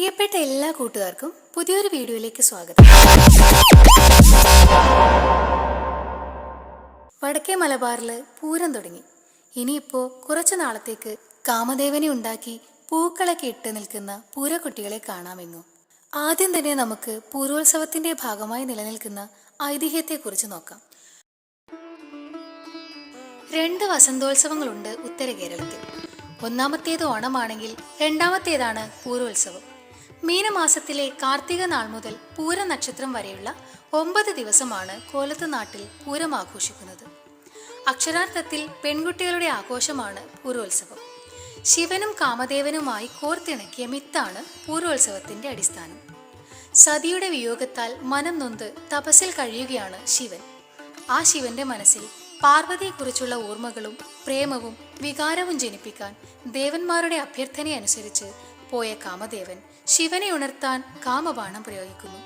പ്രിയപ്പെട്ട എല്ലാ കൂട്ടുകാർക്കും പുതിയൊരു വീഡിയോയിലേക്ക് സ്വാഗതം. വടക്കേ മലബാറിൽ പൂരം തുടങ്ങി. ഇനിയിപ്പോൾ കുറച്ചു നാളത്തേക്ക് കാമദേവനെ ഉണ്ടാക്കി പൂക്കളൊക്കെ ഇട്ട് നിൽക്കുന്ന പൂരക്കുട്ടികളെ കാണാമെന്നു ആദ്യം തന്നെ നമുക്ക് പൂരോത്സവത്തിന്റെ ഭാഗമായി നിലനിൽക്കുന്ന ഐതിഹ്യത്തെക്കുറിച്ച് നോക്കാം. രണ്ട് വസന്തോത്സവങ്ങളുണ്ട് ഉത്തര കേരളത്തിൽ. ഒന്നാമത്തേത് ഓണമാണെങ്കിൽ രണ്ടാമത്തേതാണ് പൂരോത്സവം. മീനമാസത്തിലെ കാർത്തിക നാൾ മുതൽ പൂര നക്ഷത്രം വരെയുള്ള ഒമ്പത് ദിവസമാണ് കോലത്ത് നാട്ടിൽ പൂരം ആഘോഷിക്കുന്നത്. അക്ഷരാർത്ഥത്തിൽ പെൺകുട്ടികളുടെ ആഘോഷമാണ് പൂരോത്സവം. ശിവനും കാമദേവനുമായി കോർത്തിണക്കിയ മിത്താണ് പൂരോത്സവത്തിന്റെ അടിസ്ഥാനം. സതിയുടെ വിയോഗത്താൽ മനം നൊന്ത് തപസ്സിൽ കഴിയുകയാണ് ശിവൻ. ആ ശിവന്റെ മനസ്സിൽ പാർവതിയെക്കുറിച്ചുള്ള ഓർമ്മകളും പ്രേമവും വികാരവും ജനിപ്പിക്കാൻ ദേവന്മാരുടെ അഭ്യർത്ഥനയനുസരിച്ച് പോയ കാമദേവൻ ശിവനെ ഉണർത്താൻ കാമബാണം പ്രയോഗിക്കുന്നു.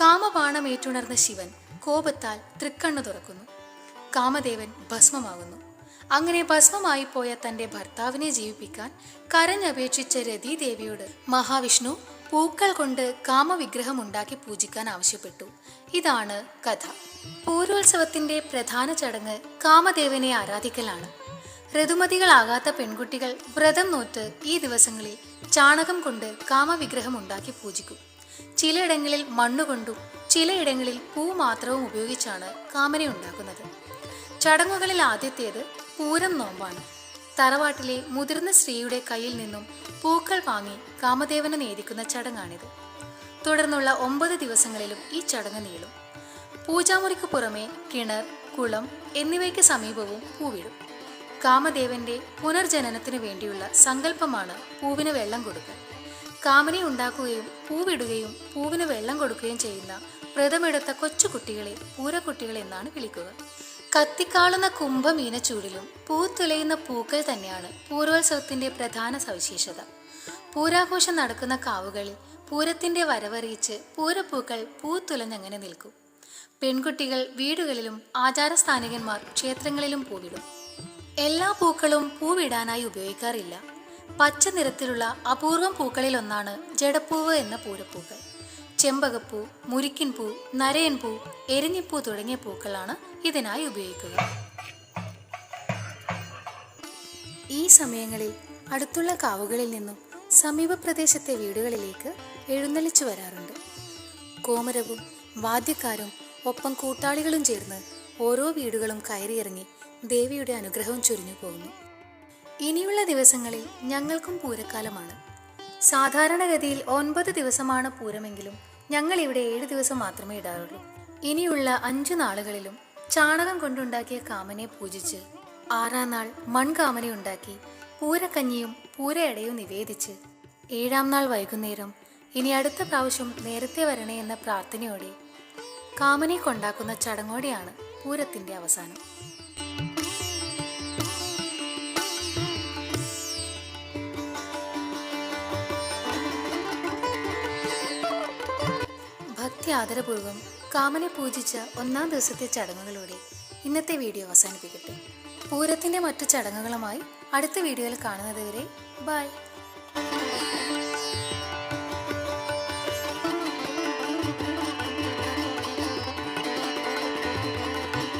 കാമബാണം ഏറ്റുണർന്ന ശിവൻ കോപത്താൽ തൃക്കണ്ണു തുറക്കുന്നു. കാമദേവൻ ഭസ്മമാകുന്നു. അങ്ങനെ ഭസ്മമായി പോയ തന്റെ ഭർത്താവിനെ ജീവിപ്പിക്കാൻ കരഞ്ഞപേക്ഷിച്ച രതിദേവിയോട് മഹാവിഷ്ണു പൂക്കൾ കൊണ്ട് കാമവിഗ്രഹം ഉണ്ടാക്കി പൂജിക്കാൻ ആവശ്യപ്പെട്ടു. ഇതാണ് കഥ. പൂരോത്സവത്തിന്റെ പ്രധാന ചടങ്ങ് കാമദേവനെ ആരാധിക്കലാണ്. ഋതുമതികളാകാത്ത പെൺകുട്ടികൾ വ്രതം നോറ്റ് ഈ ദിവസങ്ങളിൽ ചാണകം കൊണ്ട് കാമവിഗ്രഹം ഉണ്ടാക്കി പൂജിക്കും. ചിലയിടങ്ങളിൽ മണ്ണുകൊണ്ടും ചിലയിടങ്ങളിൽ പൂ മാത്രവും ഉപയോഗിച്ചാണ് കാമന ഉണ്ടാക്കുന്നത്. ചടങ്ങുകളിൽ ആദ്യത്തേത് പൂരം നോമ്പാണ്. തറവാട്ടിലെ മുതിർന്ന സ്ത്രീയുടെ കയ്യിൽ നിന്നും പൂക്കൾ വാങ്ങി കാമദേവനെ നേദിക്കുന്ന ചടങ്ങാണിത്. തുടർന്നുള്ള ഒമ്പത് ദിവസങ്ങളിലും ഈ ചടങ്ങ് നീളും. പൂജാമുറിക്ക് പുറമെ കിണർ കുളം എന്നിവയ്ക്ക് സമീപവും പൂവിടും. കാമദേവന്റെ പുനർജനനത്തിനു വേണ്ടിയുള്ള സങ്കല്പമാണ് പൂവിന് വെള്ളം കൊടുക്കൽ. കാമനെ ഉണ്ടാക്കുകയും പൂവിടുകയും പൂവിന് വെള്ളം കൊടുക്കുകയും ചെയ്യുന്ന വ്രതമെടുത്ത കൊച്ചുകുട്ടികളെ പൂരക്കുട്ടികൾ എന്നാണ് വിളിക്കുക. കത്തിക്കാളുന്ന കുംഭമീനച്ചൂടിലും പൂത്തുലയുന്ന പൂക്കൾ തന്നെയാണ് പൂരോത്സവത്തിന്റെ പ്രധാന സവിശേഷത. പൂരാഘോഷം നടക്കുന്ന കാവുകളിൽ പൂരത്തിന്റെ വരവറിയിച്ച് പൂരപ്പൂക്കൾ പൂത്തുലഞ്ഞങ്ങനെ നിൽക്കും. പെൺകുട്ടികൾ വീടുകളിലും ആചാരസ്ഥാനികന്മാർ ക്ഷേത്രങ്ങളിലും പൂവിടും. എല്ലാ പൂക്കളും പൂവിടാനായി ഉപയോഗിക്കാറില്ല. പച്ച നിറത്തിലുള്ള അപൂർവം പൂക്കളിലൊന്നാണ് ജഡപ്പൂവ് എന്ന പൂരപ്പൂക്കൾ. ചെമ്പകപ്പൂ മുരിക്കിൻ നരയൻപൂ എരിഞ്ഞിപ്പൂ തുടങ്ങിയ പൂക്കളാണ് ഇതിനായി ഉപയോഗിക്കുക. ഈ സമയങ്ങളിൽ അടുത്തുള്ള കാവുകളിൽ നിന്നും സമീപ പ്രദേശത്തെ വീടുകളിലേക്ക് എഴുന്നള്ളിച്ചു വരാറുണ്ട്. കോമരവും വാദ്യക്കാരും ഒപ്പം കൂട്ടാളികളും ചേർന്ന് ഓരോ വീടുകളും കയറിയിറങ്ങി ദേവിയുടെ അനുഗ്രഹം ചൊരിഞ്ഞു പോകുന്നു. ഇനിയുള്ള ദിവസങ്ങളിൽ ഞങ്ങൾക്കും പൂരക്കാലമാണ്. സാധാരണഗതിയിൽ ഒൻപത് ദിവസമാണ് പൂരമെങ്കിലും ഞങ്ങൾ ഇവിടെ ഏഴ് ദിവസം മാത്രമേ ഇടാറുള്ളൂ. ഇനിയുള്ള അഞ്ചു നാളുകളിലും ചാണകം കൊണ്ടുണ്ടാക്കിയ കാമനെ പൂജിച്ച് ആറാം നാൾ മൺകാമനെ ഉണ്ടാക്കി പൂരക്കഞ്ഞിയും പൂരയടയും നിവേദിച്ച് ഏഴാം നാൾ വൈകുന്നേരം ഇനി അടുത്ത പ്രാവശ്യം നേരത്തെ വരണേ എന്ന പ്രാർത്ഥനയോടെ കാമനെ കൊണ്ടാക്കുന്ന ചടങ്ങോടെയാണ് പൂരത്തിന്റെ അവസാനം. ഭക്തി ആദരപൂർവം കാമനെ പൂജിച്ച ഒന്നാം ദിവസത്തെ ചടങ്ങുകളോടെ ഇന്നത്തെ വീഡിയോ അവസാനിപ്പിക്കട്ടെ. പൂരത്തിന്റെ മറ്റു ചടങ്ങുകളുമായി അടുത്ത വീഡിയോയിൽ കാണുന്നതുവരെ ബൈ.